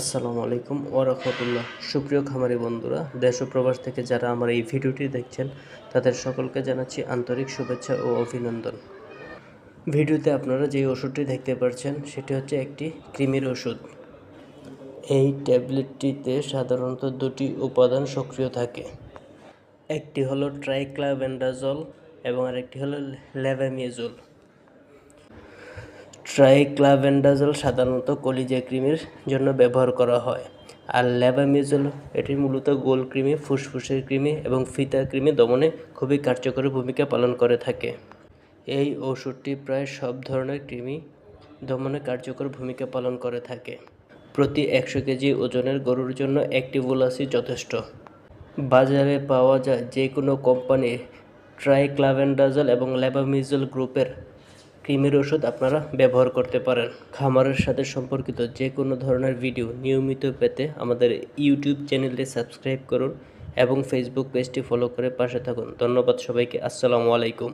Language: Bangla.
আসসালামু আলাইকুম ওরহমতুল্লাহ সুপ্রিয় খামারি বন্ধুরা, দেশ ও প্রবাস থেকে যারা আমার এই ভিডিওটি দেখছেন, তাদের সকলকে জানাচ্ছি আন্তরিক শুভেচ্ছা ও অভিনন্দন। ভিডিওতে আপনারা যে ওষুধটি দেখতে পাচ্ছেন সেটি হচ্ছে একটি কৃমির ওষুধ। এই ট্যাবলেটটিতে সাধারণত দুটি উপাদান সক্রিয় থাকে। একটি হলো ট্রাইক্লাভেন্ডাজল এবং আরেকটি হলো ল্যাভামিয়েজল। ট্রাইক্লাভেন্ডাজল সাধারণত কলিজা কৃমির জন্য ব্যবহার করা হয়, আর ল্যাবামিজল এটি মূলত গোল কৃমি ফুসফুসের কৃমি এবং ফিতা কৃমি দমনে খুবই কার্যকরী ভূমিকা পালন করে থাকে। এই ওষুধটি প্রায় সব ধরনের কৃমি দমনে কার্যকর ভূমিকা পালন করে থাকে। প্রতি একশো কেজি ওজনের গরুর জন্য একটি বুলাসি যথেষ্ট। বাজারে পাওয়া যায় যে কোনো কোম্পানির ট্রাইক্লাভেন্ডাজল এবং ল্যাবামিজল গ্রুপের ক্রিমের ওষুধ আপনারা ব্যবহার করতে পারেন। খামারের সাথে সম্পর্কিত যে কোনো ধরনের ভিডিও নিয়মিত পেতে আমাদের ইউটিউব চ্যানেলটি সাবস্ক্রাইব করুন এবং ফেসবুক পেজটি ফলো করে পাশে থাকুন। ধন্যবাদ সবাইকে। আসসালামু আলাইকুম।